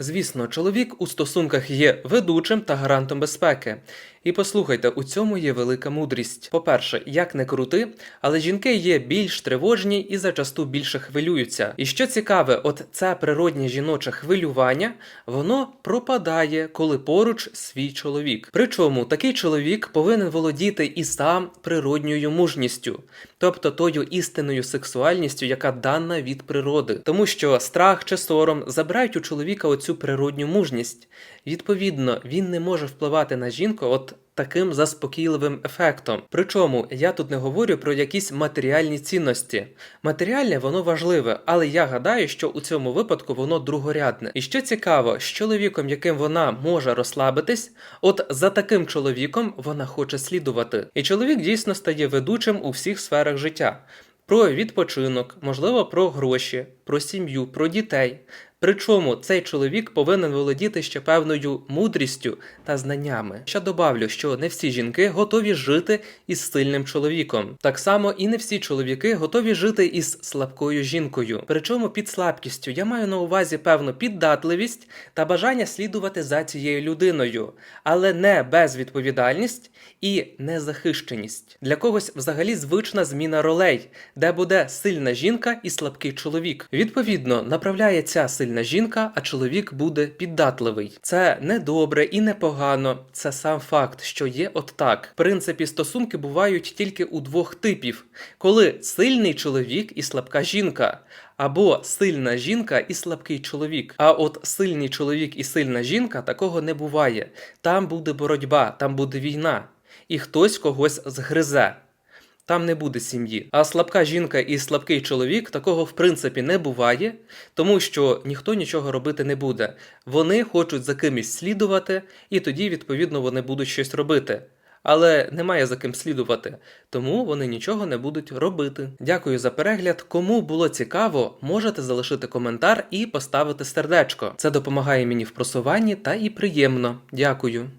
Звісно, чоловік у стосунках є ведучим та гарантом безпеки. І послухайте, у цьому є велика мудрість. По-перше, як не крути, але жінки є більш тривожні і зачасту більше хвилюються. І що цікаве, от це природнє жіноче хвилювання, воно пропадає, коли поруч свій чоловік. Причому такий чоловік повинен володіти і сам природньою мужністю, тобто тою істинною сексуальністю, яка дана від природи, тому що страх чи сором забирають у чоловіка оцю природню мужність. Відповідно, він не може впливати на жінку от таким заспокійливим ефектом. Причому я тут не говорю про якісь матеріальні цінності. Матеріальне воно важливе, але я гадаю, що у цьому випадку воно другорядне. І що цікаво, з чоловіком, яким вона може розслабитись, от за таким чоловіком вона хоче слідувати. І чоловік дійсно стає ведучим у всіх сферах життя. Про відпочинок, можливо, про гроші, про сім'ю, про дітей. Причому цей чоловік повинен володіти ще певною мудрістю та знаннями. Ще добавлю, що не всі жінки готові жити із сильним чоловіком. Так само і не всі чоловіки готові жити із слабкою жінкою. Причому під слабкістю я маю на увазі певну піддатливість та бажання слідувати за цією людиною, але не безвідповідальність і незахищеність. Для когось взагалі звична зміна ролей, де буде сильна жінка і слабкий чоловік. Відповідно, направляє ця сильна жінка, а чоловік буде піддатливий. Це не добре і не погано. Це сам факт, що є от так. В принципі, стосунки бувають тільки у двох типів: коли сильний чоловік і слабка жінка. Або сильна жінка і слабкий чоловік. А от сильний чоловік і сильна жінка такого не буває. Там буде боротьба, там буде війна, і хтось когось згризе. Там не буде сім'ї. А слабка жінка і слабкий чоловік такого в принципі не буває, тому що ніхто нічого робити не буде. Вони хочуть за кимось слідувати, і тоді, відповідно, вони будуть щось робити. Але немає за ким слідувати, тому вони нічого не будуть робити. Дякую за перегляд. Кому було цікаво, можете залишити коментар і поставити сердечко. Це допомагає мені в просуванні та і приємно. Дякую.